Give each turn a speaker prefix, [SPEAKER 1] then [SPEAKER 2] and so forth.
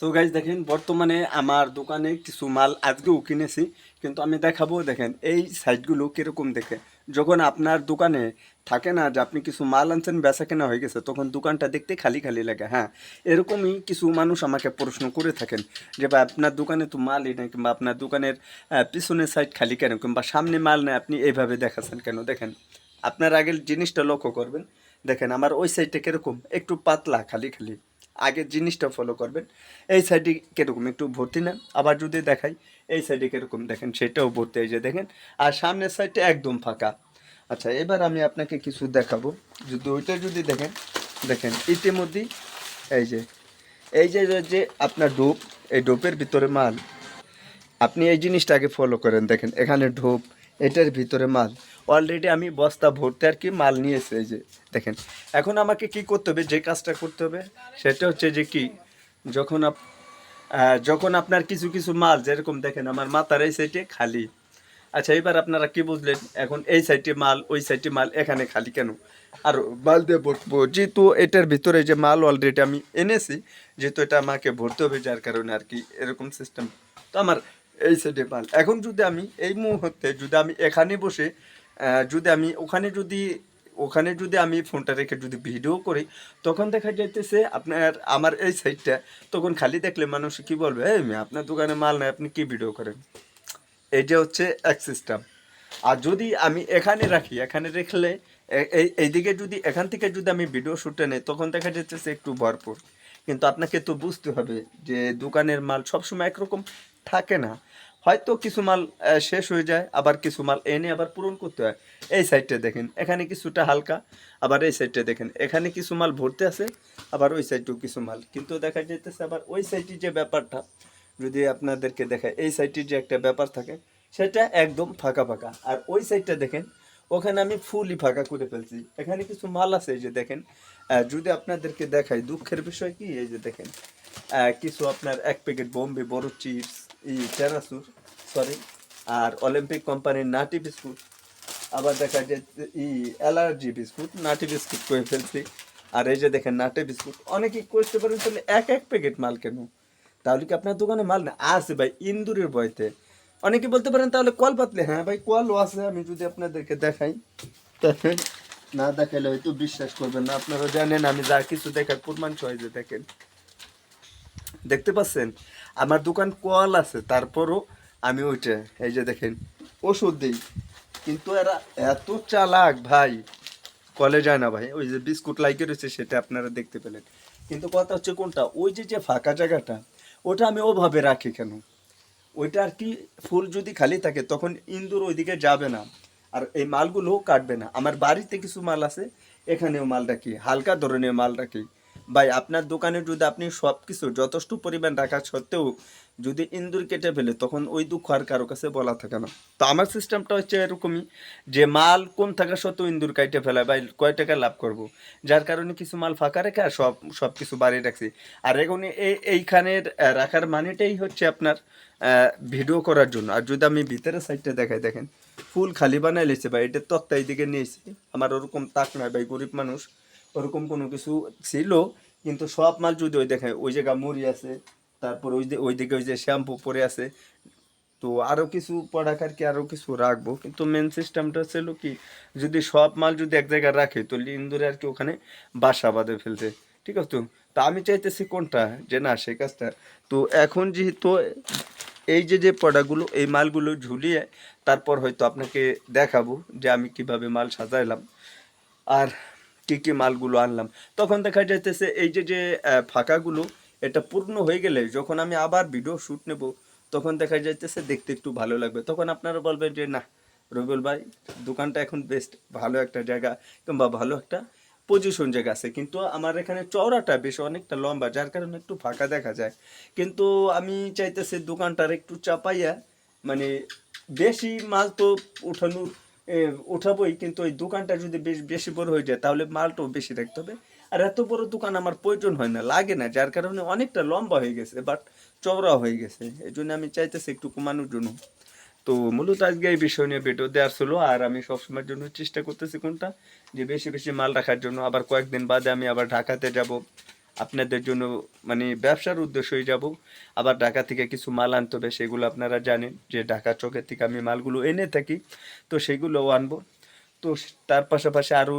[SPEAKER 1] So guys দেখেন, বর্তমানে আমার দোকানে কিছু মাল আজকেও কিনেছি, কিন্তু আমি দেখাবো, দেখেন, এই সাইটগুলো কীরকম দেখে। যখন আপনার দোকানে থাকে না যে আপনি কিছু মাল আনছেন, বেচা কেনা হয়ে গেছে, তখন দোকানটা দেখতে খালি খালি লাগে হ্যাঁ? এরকমই কিছু মানুষ আমাকে প্রশ্ন করে থাকেন যে, ভাই, আপনার দোকানে তো মালই নেই, কিংবা আপনার দোকানের পিছনের সাইড খালি কেন, কিংবা সামনে মাল নেই, আপনি এইভাবে দেখাচ্ছেন কেন? দেখেন, আপনার আগের জিনিসটা লক্ষ্য করবেন। দেখেন, আমার ওই সাইডটা কীরকম? একটু পাতলা, খালি খালি। আগের জিনিসটা ফলো করবেন। এই সাইডে কীরকম, একটু ভর্তি না আবার যদি দেখাই, এই সাইডে কীরকম দেখেন, সেটাও ভর্তি, এই যে দেখেন। আর সামনের সাইডটা একদম ফাঁকা। আচ্ছা এবার আমি আপনাকে কিছু দেখাবো। যদি ওইটা যদি দেখেন দেখেন, ইতিমধ্যেই এই যে এই যে যে আপনার ডোপ এই ডোপের ভিতরে মাল, আপনি এই জিনিসটা আগে ফলো করেন। দেখেন, এখানে ঢোপ এটার ভিতরে মাল। অলরেডি আমি বস্তা ভরতে আর কি মাল নিয়েছে, এই যে দেখেন। এখন আমাকে কি করতে হবে? যে কাজটা করতে হবে, সেটা হচ্ছে যে কি, যখন আপ যখন আপনার কিছু কিছু মাল, যেরকম দেখেন আমার মাথার এই সাইডে খালি। আচ্ছা এবার আপনারা কি বুঝলেন? এখন এই সাইডে মাল, ওই সাইডে মাল, এখানে খালি কেন? আর মাল দিয়ে ভরবো, যেহেতু এটার ভিতরে যে মাল অলরেডি আমি এনেছি, যেহেতু এটা আমাকে ভরতে হবে, যার কারণে আর কি এরকম সিস্টেম তো আমার এই সাইডে মাল এখন যদি আমি এই মুহূর্তে যদি আমি এখানে বসে যদি আমি ওখানে যদি ওখানে যদি আমি ফোনটা রেখে যদি ভিডিও করি, তখন দেখা যাইতেছে আপনার, আমার এই সাইডটা তখন খালি দেখলে মানুষ কি বলবে, এই আপনার দোকানে মাল নাই, আপনি কি ভিডিও করেন? এইটা হচ্ছে এক সিস্টেম আর যদি আমি এখানে রাখি, এখানে রেখলে এই, এইদিকে যদি, এখান থেকে যদি আমি ভিডিও শুটে নেই, তখন দেখা যাচ্ছে একটু ভরপুর। কিন্তু আপনাকে তো বুঝতে হবে যে দোকানের মাল সবসময় একরকম থাকে না। হয়তো কিছু মাল শেষ হয়ে যায়, আবার কিছু মাল এনে আবার পূরণ করতে হয়। এই সাইডটা দেখেন, এখানে কিছুটা হালকা, আবার এই সাইডটা দেখেন। এখানে কিছু মাল ভরতে আছে, আবার ওই সাইডেও কিছু মাল। কিন্তু দেখা যাইতেছে আবার ওই সাইডে যে ব্যাপারটা, যদি আপনাদেরকে দেখায় এই সাইডটির যে একটা ব্যাপার থাকে, সেটা একদম ফাঁকা ফাঁকা। আর ওই সাইডটা দেখেন ওখানে আমি ফুলই ফাঁকা করে ফেলছি। এখানে কিছু মাল আছে এই যে দেখেন। যদি আপনাদেরকে দেখাই, দুঃখের বিষয় কি? এই যে দেখেন। কিছু আপনার এক প্যাকেট বোম্বে বড় চিপস, ই টেরাসুর সরি আর অলিম্পিক কোম্পানির নাটি বিস্কুট। আবার দেখা যায় ই অ্যালার্জি বিস্কুট, নাটি বিস্কুট করে ফেলছি। আর এই যে দেখেন, নাটে বিস্কুট। অনেকেই করতে পারেন, তাহলে এক এক প্যাকেট মাল কেন? তাহলে কি আপনার দোকানে মাল না? আছে ভাই, ইন্দুরের বয়তে অনেকে বলতে পারেন তাহলে কল পাতলে। হ্যাঁ ভাই, কলও আছে, আমি যদি আপনাদেরকে দেখাই। তাহলে না দেখাইলে হয়তো বিশ্বাস করবেন না, আপনারা জানেন আমি যা কিছু দেখার প্রমাণ সহ যে দেখেন। দেখতে পাচ্ছেন? আমার দোকান কল আছে, তারপরও আমি ওইটা, এই যে দেখেন, ওষুধ দিই। কিন্তু এরা এত চালাক ভাই, কলে যায় না ভাই, ওই যে বিস্কুট লাইকে রয়েছে সেটা আপনারা দেখতে পেলেন। কিন্তু কথা হচ্ছে কোনটা? ওই যে যে ফাঁকা জায়গাটা, ওটা আমি ওভাবে রাখি কেন? ওইটা আর কি ফুল যদি খালি থাকে, তখন ইন্দুর ওইদিকে যাবে না। আর এই মালগুলোও কাটবে না। আমার বাড়িতে কিছু মাল আছে, এখানেও মাল রাখি, হালকা ধরনের মাল রাখি। ভাই, আপনার দোকানে যদি আপনি সব কিছু যথেষ্ট পরিমাণ রাখা সত্ত্বেও যদি ইন্দুর কেটে ফেলে, তখন ওই দুঃখ আর কারও কাছে বলা থাকে না। তো আমার সিস্টেমটা হচ্ছে এরকমই যে, মাল কম থাকা সত্ত্বেও ইন্দুর কাটে ফেলা ভাই, কয় টাকা লাভ করব? যার কারণে কিছু মাল ফাঁকা রেখে আর সব সব কিছু বাড়িয়ে রাখছি। আর এখন এই এইখানের রাখার মানেটাই হচ্ছে আপনার ভিডিও করার জন্য। আর যদি আমি ভিতরের সাইডটা দেখাই, দেখেন, ফুল খালি বানাই লেছে, ভাই, এটা তক্তা এইদিকে নিয়েছি আমার ওরকম তাক নয় ভাই, গরিব মানুষ। ওরকম কোনো কিছু ছিল, কিন্তু সব মাল যদি ওই দেখায় ওই জায়গা মুড়ি আছে, তারপর ওই ওই দিকে ওই যে শ্যাম্পু পরে আছে, তো আরও কিছু প্রোডাক্ট আর কি আরও কিছু রাখব। কিন্তু মেন সিস্টেমটা ছিল কি, যদি সব মাল যদি এক জায়গায় রাখে, তো ইন্দুরে আর কি ওখানে বাসা বাঁধে ফেলতে ঠিক আছে? তো তা আমি চাইতেছি কোনটা? যে না সে কাজটা। তো এখন যেহেতু এই যে যে প্রোডাক্টগুলো এই মালগুলো ঝুলিয়ে তারপর হয়তো আপনাকে দেখাবো যে আমি কীভাবে মাল সাজাইলাম। আর কি কি মালগুলো আনলাম। তখন দেখা যাইতেছে এই যে যে ফাঁকাগুলো, এটা পূর্ণ হয়ে গেলে যখন আমি আবার ভিডিও শ্যুট নেব, তখন দেখা যাইতেছে দেখতে একটু ভালো লাগবে। তখন আপনারা বলবেন যে, না, রবিউল ভাই, দোকানটা এখন বেস্ট ভালো একটা জায়গা কিংবা ভালো একটা পজিশন জায়গা আছে। কিন্তু আমার এখানে চওড়াটা বেশ অনেকটা লম্বা, যার কারণে একটু ফাঁকা দেখা যায়। কিন্তু আমি চাইতেছি দোকানটার একটু চাপাইয়া মানে বেশি মাল তো উঠানোর উঠাবোই, কিন্তু ওই দোকানটা যদি বেশ বেশি বড় হয়ে যায়, তাহলে মালটাও বেশি রাখতে হবে। আর এত বড় দোকান আমার প্রয়োজন হয় না, লাগে না, যার কারণে অনেকটা লম্বা হয়ে গেছে বাট চওড়া হয়ে গেছে। এই জন্য আমি চাইতেছি একটু কমানোর জন্য। তো মূলত আজকে এই বিষয় নিয়ে ভিডিও দেওয়ার ছিল, আর আমি সবসময়ের জন্য চেষ্টা করতেছি কোনটা, যে বেশি বেশি মাল রাখার জন্য। আবার কয়েকদিন বাদে আমি আবার ঢাকাতে যাব। আপনাদের জন্য মানে ব্যবসার উদ্দেশ্যই যাব। আবার ঢাকা থেকে কিছু মাল আনতে হবে, সেগুলো আপনারা জানেন যে ঢাকা চকের থেকে আমি মালগুলো এনে থাকি, তো সেগুলোও আনব। তো তার পাশাপাশি আরও